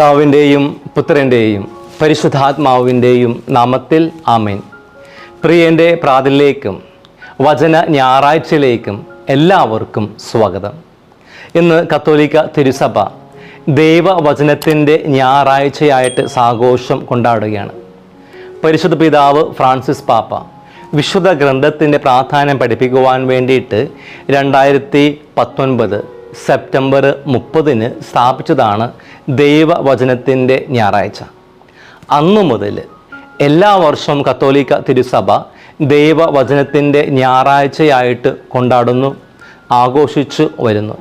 പിതാവിന്റെയും പുത്രന്റെയും പരിശുദ്ധാത്മാവിന്റെയും നാമത്തിൽ ആമേൻ. പ്രിയന്റെ പ്രാതിലേക്കും വചന ഞായറാഴ്ചയിലേക്കും എല്ലാവർക്കും സ്വാഗതം. ഇന്ന് കത്തോലിക്ക തിരുസഭ ദൈവവചനത്തിന്റെ ഞായറാഴ്ചയായിട്ട് സാഘോഷം കൊണ്ടാടുകയാണ്. പരിശുദ്ധ പിതാവ് ഫ്രാൻസിസ് പാപ്പ വിശുദ്ധ ഗ്രന്ഥത്തിന്റെ പ്രാധാന്യം പഠിപ്പിക്കുവാൻ വേണ്ടിയിട്ട് രണ്ടായിരത്തി പത്തൊൻപത് സെപ്റ്റംബർ മുപ്പതിന് സ്ഥാപിച്ചതാണ് ദൈവവചനത്തിന്റെ ഞായറാഴ്ച. അന്നു മുതൽ എല്ലാ വർഷവും കത്തോലിക്ക തിരുസഭ ദൈവവചനത്തിന്റെ ഞായറാഴ്ചയായിട്ട് കൊണ്ടാടുന്നു ആഘോഷിച്ചു വരുന്നു.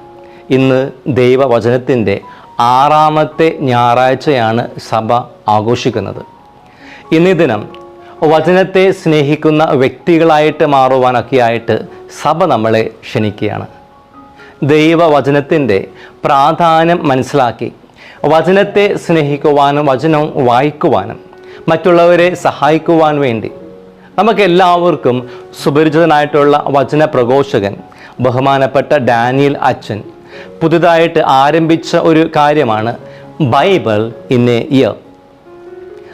ഇന്ന് ദൈവവചനത്തിന്റെ ആറാമത്തെ ഞായറാഴ്ചയാണ് സഭ ആഘോഷിക്കുന്നത്. ഇന്നീ ദിനം വചനത്തെ സ്നേഹിക്കുന്ന വ്യക്തികളായിട്ട് മാറുവാനൊക്കെയായിട്ട് സഭ നമ്മളെ ക്ഷണിക്കുകയാണ്. ദൈവവചനത്തിന്റെ പ്രാധാന്യം മനസ്സിലാക്കി. വചനത്തെ സ്നേഹിക്കുവാനും വചനം വായിക്കുവാനും മറ്റുള്ളവരെ സഹായിക്കുവാൻ വേണ്ടി നമുക്കെല്ലാവർക്കും സുപരിചിതനായിട്ടുള്ള വചന പ്രഘോഷകൻ ബഹുമാനപ്പെട്ട ഡാനിയൽ അച്ഛൻ പുതുതായിട്ട് ആരംഭിച്ച ഒരു കാര്യമാണ് ബൈബിൾ ഇൻ എ ഇയർ.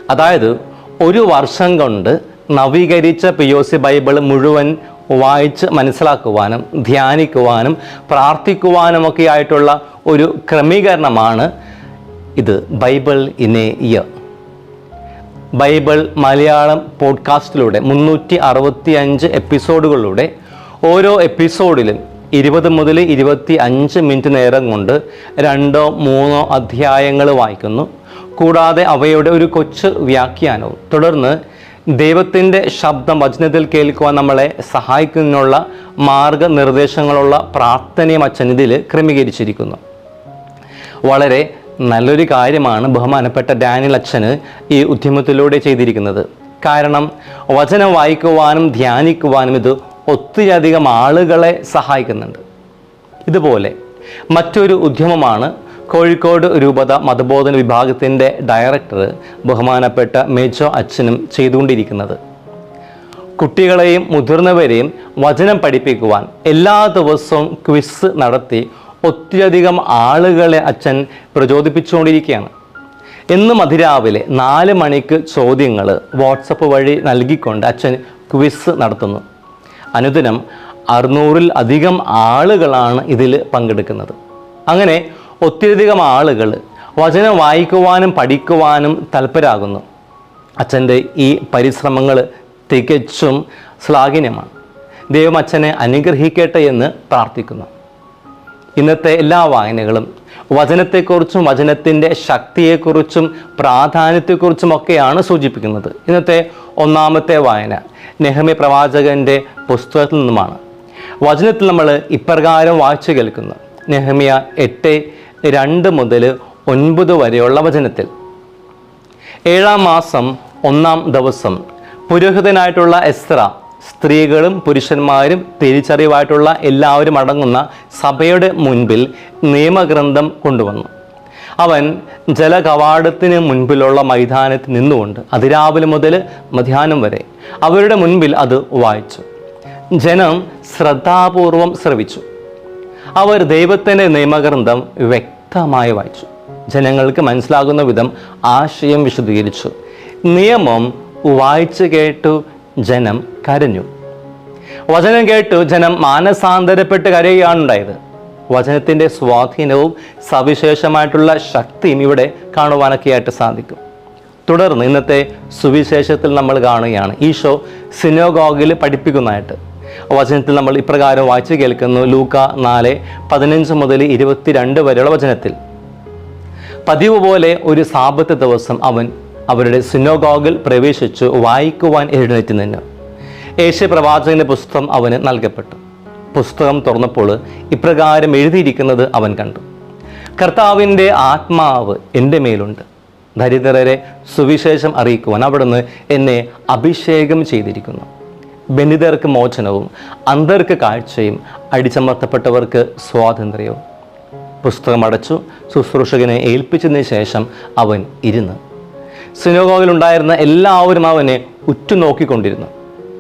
അതായത് ഒരു വർഷം കൊണ്ട് നവീകരിച്ച പി ഒ സി ബൈബിൾ മുഴുവൻ വായിച്ച് മനസ്സിലാക്കുവാനും ധ്യാനിക്കുവാനും പ്രാർത്ഥിക്കുവാനുമൊക്കെ ആയിട്ടുള്ള ഒരു ക്രമീകരണമാണ് ഇത് Bible in a year. Bible Malayalam പോഡ്കാസ്റ്റിലൂടെ മുന്നൂറ്റി അറുപത്തി അഞ്ച് എപ്പിസോഡുകളിലൂടെ ഓരോ എപ്പിസോഡിലും ഇരുപത് മുതൽ ഇരുപത്തി അഞ്ച് മിനിറ്റ് നേരം കൊണ്ട് രണ്ടോ മൂന്നോ അധ്യായങ്ങൾ വായിക്കുന്നു. കൂടാതെ അവയുടെ ഒരു കൊച്ചു വ്യാഖ്യാനവും തുടർന്ന് ദൈവത്തിന്റെ ശബ്ദം വചനത്തിൽ കേൾക്കുവാൻ നമ്മളെ സഹായിക്കുന്നതിനുള്ള മാർഗനിർദ്ദേശങ്ങളുള്ള പ്രാർത്ഥനയും അച്ഛൻ ഇതിൽ ക്രമീകരിച്ചിരിക്കുന്നു. വളരെ നല്ലൊരു കാര്യമാണ് ബഹുമാനപ്പെട്ട ഡാനിയൽ അച്ഛന് ഈ ഉദ്യമത്തിലൂടെ ചെയ്തിരിക്കുന്നത്. കാരണം വചനം വായിക്കുവാനും ധ്യാനിക്കുവാനും ഇത് ഒത്തിരിയധികം ആളുകളെ സഹായിക്കുന്നുണ്ട്. ഇതുപോലെ മറ്റൊരു ഉദ്യമമാണ് കോഴിക്കോട് രൂപത മതബോധന വിഭാഗത്തിന്റെ ഡയറക്ടർ ബഹുമാനപ്പെട്ട മേജോ അച്ഛനും ചെയ്തുകൊണ്ടിരിക്കുന്നത്. കുട്ടികളെയും മുതിർന്നവരെയും വചനം പഠിപ്പിക്കുവാൻ എല്ലാ ദിവസവും ക്വിസ് നടത്തി ഒത്തിരിയധികം ആളുകളെ അച്ഛൻ പ്രചോദിപ്പിച്ചുകൊണ്ടിരിക്കുകയാണ്. എന്നും അതിരാവിലെ നാല് മണിക്ക് ചോദ്യങ്ങൾ വാട്സപ്പ് വഴി നൽകിക്കൊണ്ട് അച്ഛൻ ക്വിസ് നടത്തുന്നു. അനുദിനം അറുന്നൂറിൽ അധികം ആളുകളാണ് ഇതിൽ പങ്കെടുക്കുന്നത്. അങ്ങനെ ഒത്തിരിയധികം ആളുകൾ വചനം വായിക്കുവാനും പഠിക്കുവാനും തൽപരാകുന്നു. അച്ഛന്റെ ഈ പരിശ്രമങ്ങൾ തികച്ചും ശ്ലാഘനീയമാണ്. ദൈവം അച്ഛനെ അനുഗ്രഹിക്കട്ടെ എന്ന് പ്രാർത്ഥിക്കുന്നു. ഇന്നത്തെ എല്ലാ വായനകളും വചനത്തെക്കുറിച്ചും വചനത്തിന്റെ ശക്തിയെക്കുറിച്ചും പ്രാധാന്യത്തെക്കുറിച്ചും ഒക്കെയാണ് സൂചിപ്പിക്കുന്നത്. ഇന്നത്തെ ഒന്നാമത്തെ വായന നെഹ്മി പ്രവാചകന്റെ പുസ്തകത്തിൽ നിന്നുമാണ്. വചനത്തിൽ നമ്മൾ ഇപ്രകാരം വായിച്ചു കേൾക്കുന്നു. നെഹ്മിയ എട്ട് രണ്ട് മുതൽ ഒൻപത് വരെയുള്ള വചനത്തിൽ. ഏഴാം മാസം ഒന്നാം ദിവസം പുരോഹിതനായിട്ടുള്ള എസ്ര സ്ത്രീകളും പുരുഷന്മാരും തിരിച്ചറിവായിട്ടുള്ള എല്ലാവരും അടങ്ങുന്ന സഭയുടെ മുൻപിൽ നിയമഗ്രന്ഥം കൊണ്ടുവന്നു. അവൻ ജലകവാടത്തിന് മുൻപിലുള്ള മൈതാനത്ത് നിന്നുകൊണ്ട് അതിരാവിലെ മുതൽ മധ്യാഹ്നം വരെ അവരുടെ മുൻപിൽ അത് വായിച്ചു. ജനം ശ്രദ്ധാപൂർവം ശ്രവിച്ചു. അവർ ദൈവത്തിന്റെ നിയമഗ്രന്ഥം വ്യക്തമായി വായിച്ചു. ജനങ്ങൾക്ക് മനസ്സിലാകുന്ന വിധം ആശയം വിശദീകരിച്ചു. നിയമം വായിച്ചു കേട്ടു ജനം കരഞ്ഞു. വചനം കേട്ടു ജനം മാനസാന്തരപ്പെട്ട് കരയുകയാണ് ഉണ്ടായത് വചനത്തിന്റെ സ്വാധീനവും സവിശേഷമായിട്ടുള്ള ശക്തിയും ഇവിടെ കാണുവാനൊക്കെയായിട്ട് സാധിക്കും. തുടർന്ന് ഇന്നത്തെ സുവിശേഷത്തിൽ നമ്മൾ കാണുകയാണ്. ഈശോ സിനോഗോഗിൽ പഠിപ്പിക്കുന്നതായിട്ട്. വചനത്തിൽ നമ്മൾ ഇപ്രകാരം വായിച്ചു കേൾക്കുന്നു. ലൂക്ക നാല് പതിനഞ്ച് മുതൽ ഇരുപത്തിരണ്ട് വരെയുള്ള വചനത്തിൽ. പതിവ് പോലെ ഒരു സാപത്ത് ദിവസം അവൻ അവരുടെ സിനോഗോഗിൽ പ്രവേശിച്ചു വായിക്കുവാൻ എഴുന്നേറ്റ് നിന്നു യേശു പ്രവാചകന്റെ പുസ്തകം അവന് നൽകപ്പെട്ടു. പുസ്തകം തുറന്നപ്പോൾ ഇപ്രകാരം എഴുതിയിരിക്കുന്നത് അവൻ കണ്ടു. കർത്താവിന്റെ ആത്മാവ് എന്റെ മേലുണ്ട്. ദരിദ്രരെ സുവിശേഷം അറിയിക്കുവാൻ അവിടുന്ന് എന്നെ അഭിഷേകം ചെയ്തിരിക്കുന്നു. ബന്ധിതർക്ക് മോചനവും അന്തർക്ക് കാഴ്ചയും അടിച്ചമർത്തപ്പെട്ടവർക്ക് സ്വാതന്ത്ര്യവും. പുസ്തകം അടച്ചു ശുശ്രൂഷകനെ ഏൽപ്പിച്ചതിന് ശേഷം അവൻ ഇരുന്ന്. സിനോഗോഗിലുണ്ടായിരുന്ന എല്ലാവരും അവനെ ഉറ്റുനോക്കിക്കൊണ്ടിരുന്നു.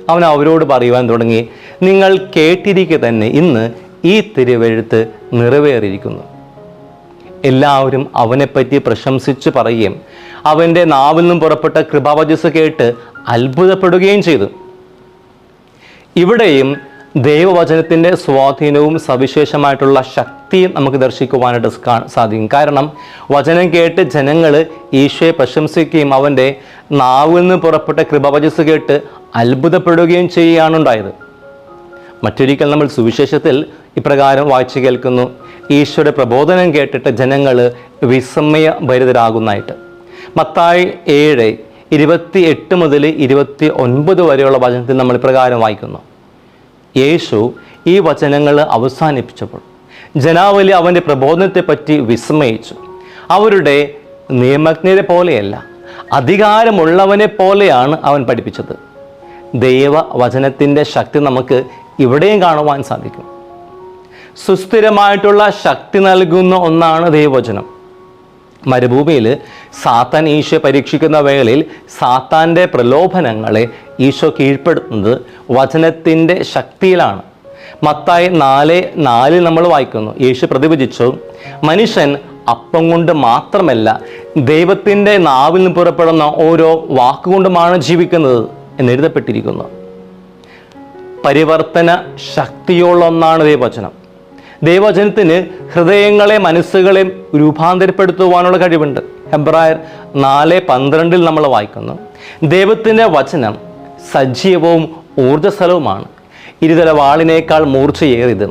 അവൻ അവരോട് പറയുവാൻ തുടങ്ങി നിങ്ങൾ കേട്ടിരിക്കെ തന്നെ ഇന്ന് ഈ തിരുവെഴുത്ത് നിറവേറിയിരിക്കുന്നു. എല്ലാവരും അവനെപ്പറ്റി പ്രശംസിച്ച് പറയുകയും അവന്റെ നാവിൽ നിന്നും പുറപ്പെട്ട കൃപാവചസ് കേട്ട് അത്ഭുതപ്പെടുകയും ചെയ്തു. ഇവിടെയും ദൈവവചനത്തിന്റെ സ്വാധീനവും സവിശേഷമായിട്ടുള്ള ശക്തിയും നമുക്ക് ദർശിക്കുവാനായിട്ട് സാധിക്കും. കാരണം വചനം കേട്ട് ജനങ്ങൾ ഈശോയെ പ്രശംസിക്കുകയും അവന്റെ നാവിൽ നിന്ന് പുറപ്പെട്ട കൃപവചസ് കേട്ട് അത്ഭുതപ്പെടുകയും ചെയ്യുകയാണ് ഉണ്ടായത്. മറ്റൊരിക്കൽ നമ്മൾ സുവിശേഷത്തിൽ ഇപ്രകാരം വായിച്ചു കേൾക്കുന്നു. ഈശോയുടെ പ്രബോധനം കേട്ടിട്ട് ജനങ്ങൾ വിസ്മയ ഭരിതരാകുന്നതായിട്ട് മത്തായി ഏഴ് ഇരുപത്തി എട്ട് മുതൽ ഇരുപത്തി ഒൻപത് വരെയുള്ള വചനത്തിൽ നമ്മൾ ഇപ്രകാരം വായിക്കുന്നു. യേശു ഈ വചനങ്ങൾ അവസാനിപ്പിച്ചപ്പോൾ ജനാവലി അവന്റെ പ്രബോധനത്തെപ്പറ്റി വിസ്മയിച്ചു. അവരുടെ നിയമജ്ഞരെ പോലെയല്ല അധികാരമുള്ളവനെ പോലെയാണ് അവൻ പഠിപ്പിച്ചത്. ദൈവ വചനത്തിന്റെ ശക്തി നമുക്ക് ഇവിടെയും കാണുവാൻ സാധിക്കും. സുസ്ഥിരമായിട്ടുള്ള ശക്തി നൽകുന്ന ഒന്നാണ് ദൈവവചനം. മരുഭൂമിയിൽ സാത്താൻ ഈശോ പരീക്ഷിക്കുന്ന വേളയിൽ സാത്താന്റെ പ്രലോഭനങ്ങളെ ഈശോ കീഴ്പ്പെടുത്തുന്നത് വചനത്തിന്റെ ശക്തിയിലാണ്. മത്തായി നാല് നാലിൽ നമ്മൾ വായിക്കുന്നു. യേശു പ്രതിഭജിച്ചു മനുഷ്യൻ അപ്പം കൊണ്ട് മാത്രമല്ല ദൈവത്തിന്റെ നാവിൽ നിന്ന് പുറപ്പെടുന്ന ഓരോ വാക്കുകൊണ്ടുമാണ് ജീവിക്കുന്നത് എന്ന് എഴുതപ്പെട്ടിരിക്കുന്നു പരിവർത്തന ശക്തിയുള്ള ഒന്നാണ് ദൈവവചനം. ദൈവവചനത്തിന് ഹൃദയങ്ങളെ മനസ്സുകളെ രൂപാന്തരപ്പെടുത്തുവാനുള്ള കഴിവുണ്ട്. ഹെബ്രായർ നാല് പന്ത്രണ്ടിൽ നമ്മൾ വായിക്കുന്നു. ദൈവത്തിന്റെ വചനം സജീവവും ഊർജസ്വലവുമാണ്. ഇരുതല വാളിനേക്കാൾ മൂർച്ചയേറിയത്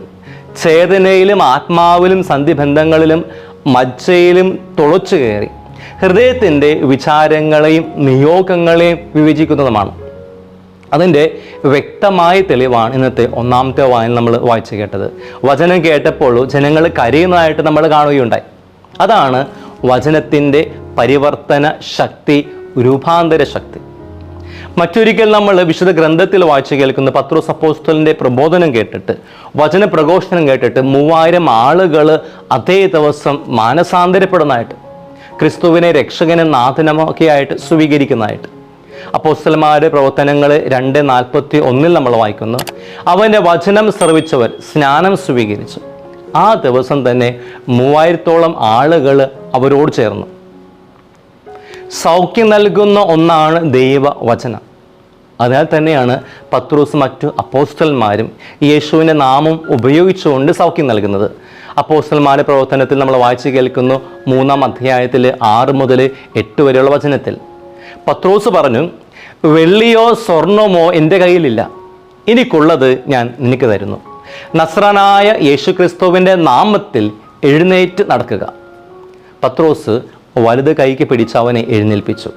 ചേതനയിലും ആത്മാവിലും സന്ധിബന്ധങ്ങളിലും മജ്ജയിലും തുളച്ചു കയറി ഹൃദയത്തിന്റെ വിചാരങ്ങളെയും നിയോഗങ്ങളെയും വിവേചിക്കുന്നതുമാണ്. അതിന്റെ വ്യക്തമായ തെളിവാണ് ഇന്നത്തെ ഒന്നാമത്തെ വായന നമ്മൾ വായിച്ചു കേട്ടത്. വചനം കേട്ടപ്പോൾ ജനങ്ങൾ കരയുന്നതായിട്ട് നമ്മൾ കാണുകയുണ്ടായി. അതാണ് വചനത്തിന്റെ പരിവർത്തന ശക്തി രൂപാന്തര ശക്തി. മറ്റൊരിക്കൽ നമ്മൾ വിശുദ്ധ ഗ്രന്ഥത്തിൽ വായിച്ചു കേൾക്കുന്ന പത്രോസ് സപ്പോസ്തലിന്റെ പ്രബോധനം കേട്ടിട്ട് വചന പ്രഘോഷണം കേട്ടിട്ട് മൂവായിരം ആളുകൾ അതേ ദിവസം മാനസാന്തരപ്പെടുന്നതായിട്ട് ക്രിസ്തുവിനെ രക്ഷകനും നാഥനമൊക്കെ ആയിട്ട് സ്വീകരിക്കുന്നതായിട്ട്. അപ്പോസ്തലന്മാരുടെ പ്രവർത്തനങ്ങൾ രണ്ട് നാൽപ്പത്തി ഒന്നിൽ നമ്മൾ വായിക്കുന്നു. അവന്റെ വചനം ശ്രവിച്ചവർ സ്നാനം സ്വീകരിച്ചു. ആ ദിവസം തന്നെ മൂവായിരത്തോളം ആളുകൾ അവരോട് ചേർന്നു. സൗഖ്യം നൽകുന്ന ഒന്നാണ് ദൈവവചനം. അതിനാൽ തന്നെയാണ് പത്രൂസ് മറ്റു അപ്പോസ്റ്റൽമാരും യേശുവിന്റെ നാമം ഉപയോഗിച്ചുകൊണ്ട് സൗഖ്യം നൽകുന്നത്. അപ്പോസ്റ്റൽമാരുടെ പ്രവർത്തനത്തിൽ നമ്മൾ വായിച്ചു കേൾക്കുന്നു മൂന്നാം അധ്യായത്തിൽ ആറ് മുതൽ എട്ട് വരെയുള്ള വചനത്തിൽ. പത്രോസ് പറഞ്ഞു വെള്ളിയോ സ്വർണമോ എന്റെ കയ്യിലില്ല. എനിക്കുള്ളത് ഞാൻ നിനക്ക് തരുന്നു. നസ്രനായ യേശുക്രിസ്തുവിന്റെ നാമത്തിൽ എഴുന്നേറ്റ് നടക്കുക. പത്രോസ് വലുത് കൈക്ക് പിടിച്ച് അവനെ എഴുന്നേൽപ്പിച്ചു.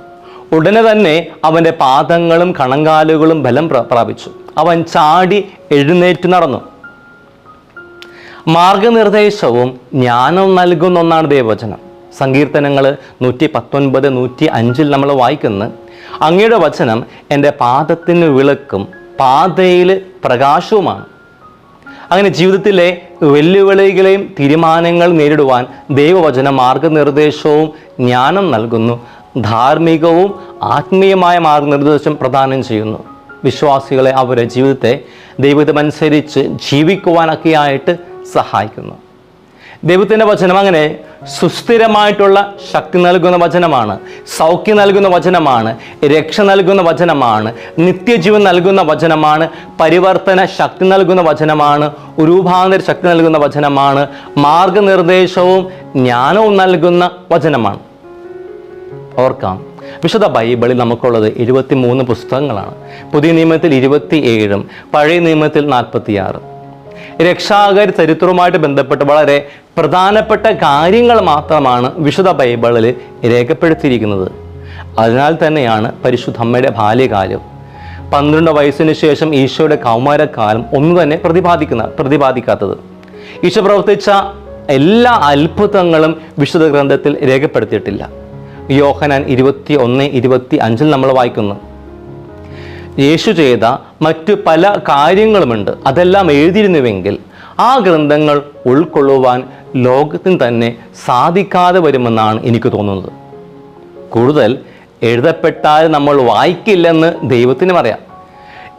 ഉടനെ തന്നെ അവന്റെ പാദങ്ങളും കണങ്കാലുകളും ബലം പ്രാപിച്ചു. അവൻ ചാടി എഴുന്നേറ്റ് നടന്നു. മാർഗനിർദ്ദേശവും ജ്ഞാനവും നൽകുന്ന ഒന്നാണ് ദൈവവചനം. സങ്കീർത്തനങ്ങൾ നൂറ്റി പത്തൊൻപത് നൂറ്റി അഞ്ചിൽ നമ്മൾ വായിക്കുന്നു. അങ്ങയുടെ വചനം എന്റെ പാദത്തിന് വിളക്കും പാതയിൽ പ്രകാശവുമാണ്. അങ്ങനെ ജീവിതത്തിലെ വെല്ലുവിളികളെയും തീരുമാനങ്ങൾ നേരിടുവാൻ ദൈവവചന മാർഗനിർദ്ദേശവും ജ്ഞാനം നൽകുന്നു. ധാർമ്മികവും ആത്മീയമായ മാർഗനിർദ്ദേശം പ്രദാനം ചെയ്യുന്നു. വിശ്വാസികളെ അവരുടെ ജീവിതത്തെ ദൈവത്തിനനുസരിച്ച് ജീവിക്കുവാനൊക്കെയായിട്ട് സഹായിക്കുന്നു. ദൈവത്തിന്റെ വചനം അങ്ങനെ സുസ്ഥിരമായിട്ടുള്ള ശക്തി നൽകുന്ന വചനമാണ് സൗഖ്യം നൽകുന്ന വചനമാണ് രക്ഷ നൽകുന്ന വചനമാണ് നിത്യജീവൻ നൽകുന്ന വചനമാണ് പരിവർത്തന ശക്തി നൽകുന്ന വചനമാണ് രൂപാന്തര ശക്തി നൽകുന്ന വചനമാണ് മാർഗനിർദ്ദേശവും ജ്ഞാനവും നൽകുന്ന വചനമാണ്. ഓർക്കാം. വിശുദ്ധ ബൈബിളിൽ നമുക്കുള്ളത് ഇരുപത്തി മൂന്ന് പുസ്തകങ്ങളാണ്. പുതിയ നിയമത്തിൽ ഇരുപത്തി ഏഴും പഴയ നിയമത്തിൽ നാൽപ്പത്തിയാറ്. രക്ഷാകര ചരിത്രവുമായിട്ട് ബന്ധപ്പെട്ട് വളരെ പ്രധാനപ്പെട്ട കാര്യങ്ങൾ മാത്രമാണ് വിശുദ്ധ ബൈബിളിൽ രേഖപ്പെടുത്തിയിരിക്കുന്നത്. അതിനാൽ തന്നെയാണ് പരിശുദ്ധ അമ്മയുടെ ബാല്യകാലം. പന്ത്രണ്ട് വയസ്സിന് ശേഷം ഈശോയുടെ കൗമാരക്കാലം ഒന്നു തന്നെ പ്രതിപാദിക്കുന്ന പ്രതിപാദിക്കാത്തത്. ഈശോ പ്രവർത്തിച്ച എല്ലാ അത്ഭുതങ്ങളും വിശുദ്ധ ഗ്രന്ഥത്തിൽ രേഖപ്പെടുത്തിയിട്ടില്ല. യോഹനാൻ ഇരുപത്തി ഒന്ന് ഇരുപത്തി അഞ്ചിൽ നമ്മൾ വായിക്കുന്നു. യേശു ചെയ്ത മറ്റു പല കാര്യങ്ങളുമുണ്ട്. അതെല്ലാം എഴുതിയിരുന്നുവെങ്കിൽ ആ ഗ്രന്ഥങ്ങൾ ഉൾക്കൊള്ളുവാൻ ലോകത്തിന് തന്നെ സാധിക്കാതെ വരുമെന്നാണ് എനിക്ക് തോന്നുന്നത്. കൂടുതൽ എഴുതപ്പെട്ടാൽ നമ്മൾ വായിക്കില്ലെന്ന് ദൈവത്തിന് പറയാം.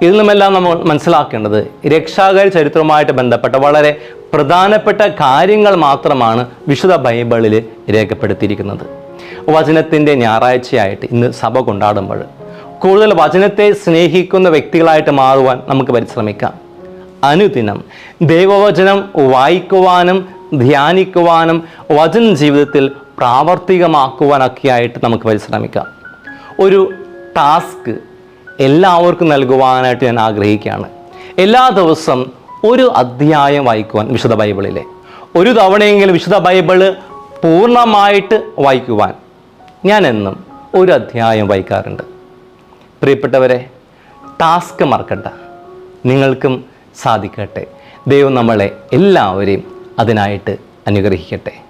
ഇതിൽ നിന്നെല്ലാം നമ്മൾ മനസ്സിലാക്കേണ്ടത് രക്ഷാകര ചരിത്രവുമായിട്ട് ബന്ധപ്പെട്ട വളരെ പ്രധാനപ്പെട്ട കാര്യങ്ങൾ മാത്രമാണ് വിശുദ്ധ ബൈബിളിൽ രേഖപ്പെടുത്തിയിരിക്കുന്നത്. വചനത്തിന്റെ ഞായറാഴ്ചയായിട്ട് ഇന്ന് സഭ കൊണ്ടാടുമ്പോൾ കൂടുതൽ വചനത്തെ സ്നേഹിക്കുന്ന വ്യക്തികളായിട്ട് മാറുവാൻ നമുക്ക് പരിശ്രമിക്കാം. അനുദിനം ദൈവവചനം വായിക്കുവാനും ധ്യാനിക്കുവാനും വചന ജീവിതത്തിൽ പ്രാവർത്തികമാക്കുവാനൊക്കെയായിട്ട് നമുക്ക് പരിശ്രമിക്കാം. ഒരു ടാസ്ക് എല്ലാവർക്കും നൽകുവാനായിട്ട് ഞാൻ ആഗ്രഹിക്കുകയാണ്. എല്ലാ ദിവസം ഒരു അധ്യായം വായിക്കുവാൻ വിശുദ്ധ ബൈബിളിലെ. ഒരു തവണയെങ്കിലും വിശുദ്ധ ബൈബിൾ പൂർണമായിട്ട് വായിക്കുവാൻ ഞാൻ എന്നും ഒരു അധ്യായം വായിക്കാറുണ്ട്. പ്രിയപ്പെട്ടവരെ ടാസ്ക് മറക്കണ്ട. നിങ്ങൾക്കും സാധിക്കട്ടെ. ദൈവം നമ്മളെ എല്ലാവരെയും അതിനായിട്ട് അനുഗ്രഹിക്കട്ടെ.